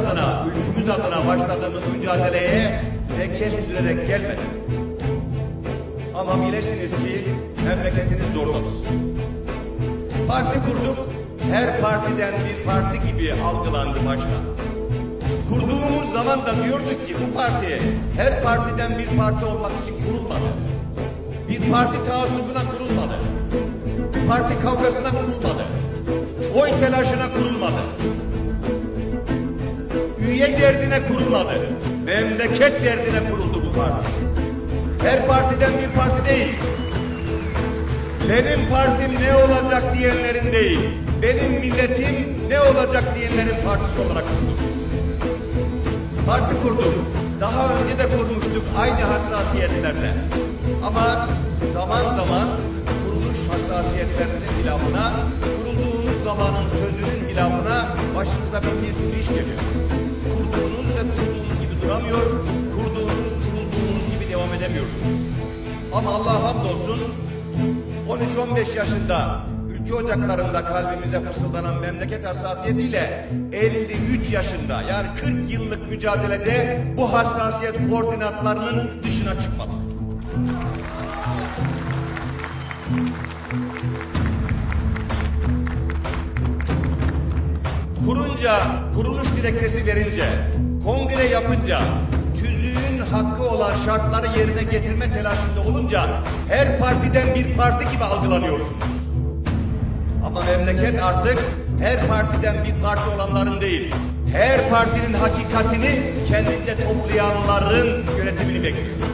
adına, ülkümüz adına başladığımız mücadeleye leke sürerek gelmedik. Ama bilesiniz ki memleketiniz zordadır. Parti kurduk, her partiden bir parti gibi algılandı başta. Kurduğumuz zaman da diyorduk ki bu parti her partiden bir parti olmak için kurulmadı. Bir parti taassubuna kurulmadı. Parti kavgasına kurulmadı. Üye derdine kurulmadı. Memleket derdine kuruldu bu parti. Her partiden bir parti değil. Benim partim ne olacak diyenlerin değil. Benim milletim ne olacak diyenlerin partisi olarak kurduk. Parti kurduk. Daha önce de kurmuştuk aynı hassasiyetlerle. Ama zaman zaman kuruluş hassasiyetlerinizin hilafına, kurulduğunuz zamanın sözünün hilafına başınıza bir türlü iş geliyor. Kurduğunuz ve kurduğunuz gibi duramıyor, kurduğunuz kurulduğunuz gibi devam edemiyorsunuz. Ama Allah'a hamdolsun 13-15 yaşında ülke ocaklarında kalbimize fısıldanan memleket hassasiyetiyle 53 yaşında yani 40 yıllık mücadelede bu hassasiyet koordinatlarının dışına çıkmadık. Kurunca, kuruluş dilekçesi verince, kongre yapınca, tüzüğün hakkı olan şartları yerine getirme telaşında olunca her partiden bir parti gibi algılanıyorsunuz. Ama memleket artık her partiden bir parti olanların değil, her partinin hakikatini kendinde toplayanların yönetimini bekliyor.